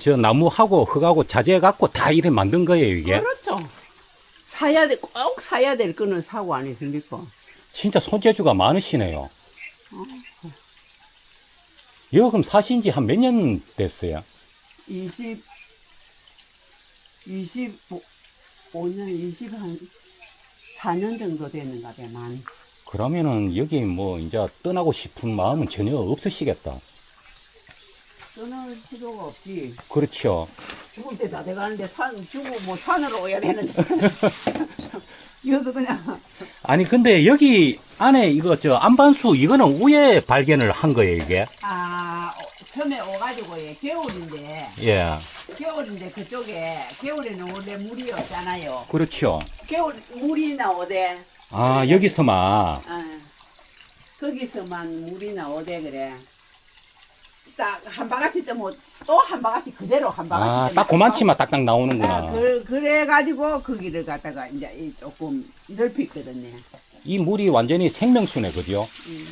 저 나무하고 흙하고 자재 갖고 다 이래 만든 거예요, 이게. 그렇죠. 사야 돼, 꼭 사야 될 거는 사고 안 했으니까. 진짜 손재주가 많으시네요. 여기 그럼 사신 지 한 몇 년 됐어요? 20, 25년, 20 한 4년 정도 되는가 봐, 만. 그러면은 여기 뭐 이제 떠나고 싶은 마음은 전혀 없으시겠다. 떠날 필요가 없지. 그렇죠. 죽을 때 다 돼가는데 산, 죽고 뭐 산으로 오야 되는데. 이것도 그냥, 아니 근데 여기 안에 이거 저 안반수 이거는 우에 발견을 한 거예요, 이게. 아, 어, 처음에 오가지고, 예, 겨울인데, 예. 겨울인데 그쪽에, 겨울에는 원래 물이 없잖아요. 그렇죠. 겨울, 물이 나오대. 아, 여기서만 어, 거기서만 물이 나오대, 그래. 딱 한 바가지 뜨면 또 한 바가지 그대로 한 바가지. 아, 뜨면 딱 그만치만 딱딱 아, 나오는구나. 그, 그래가지고 거기를 갖다가 이제 이 조금 넓혔거든요. 이 물이 완전히 생명수네, 그죠? 음.